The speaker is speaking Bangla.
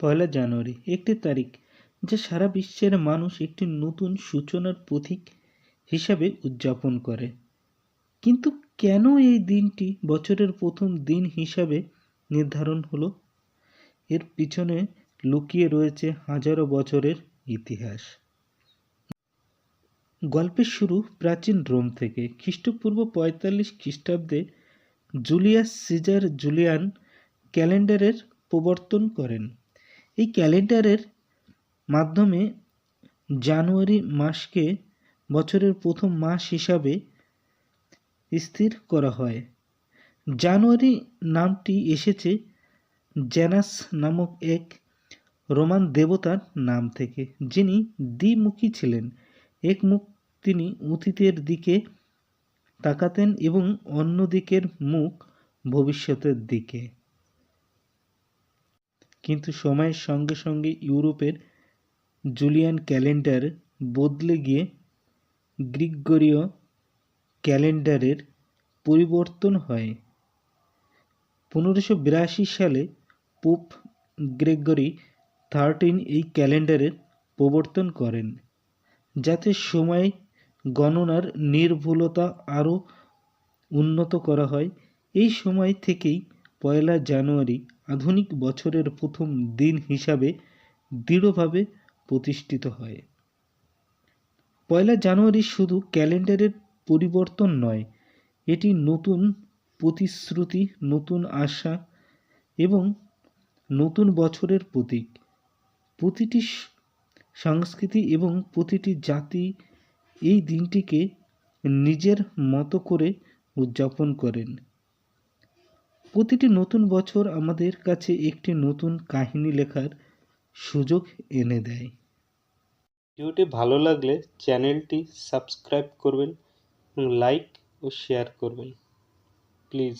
পয়লা জানুয়ারি, একটি তারিখ যা সারা বিশ্বের মানুষ একটি নতুন সূচনার প্রতীক হিসাবে উদযাপন করে। কিন্তু কেন এই দিনটি বছরের প্রথম দিন হিসাবে নির্ধারণ হলো? এর পিছনে লুকিয়ে রয়েছে হাজারো বছরের ইতিহাস। গল্পের শুরু প্রাচীন রোম থেকে। খ্রিস্টপূর্ব পঁয়তাল্লিশ খ্রিস্টাব্দে জুলিয়াস সিজার জুলিয়ান ক্যালেন্ডারের প্রবর্তন করেন। এই ক্যালেন্ডারের মাধ্যমে জানুয়ারি মাসকে বছরের প্রথম মাস হিসাবে স্থির করা হয়। জানুয়ারি নামটি এসেছে জ্যানাস নামক এক রোমান দেবতার নাম থেকে, যিনি দ্বিমুখী ছিলেন। এক মুখ তিনি অতীতের দিকে তাকাতেন এবং অন্য দিকের মুখ ভবিষ্যতের দিকে। কিন্তু সময়ের সঙ্গে সঙ্গে ইউরোপের জুলিয়ান ক্যালেন্ডার বদলে গিয়ে গ্রিগরীয় ক্যালেন্ডারের পরিবর্তন হয়। পনেরোশো বিরাশি সালে পোপ গ্রেগরি থার্টিন এই ক্যালেন্ডারের প্রবর্তন করেন, যাতে সময় গণনার নির্ভুলতা আরও উন্নত করা হয়। এই সময় থেকেই পয়লা জানুয়ারি আধুনিক বছরের প্রথম দিন হিসাবে দৃঢ়ভাবে প্রতিষ্ঠিত হয়। পয়লা জানুয়ারি শুধু ক্যালেন্ডারের পরিবর্তন নয়, এটি নতুন প্রতিশ্রুতি, নতুন আশা এবং নতুন বছরের প্রতীক। প্রতিটি সংস্কৃতি এবং প্রতিটি জাতি এই দিনটিকে নিজের মতো করে উদযাপন করেন। প্রতিটি নতুন বছর আমাদের কাছে একটি নতুন কাহিনী লেখার সুযোগ এনে দেয়। ভিডিওটি ভালো লাগলে চ্যানেলটি সাবস্ক্রাইব করবেন এবং লাইক ও শেয়ার করবেন। প্লিজ।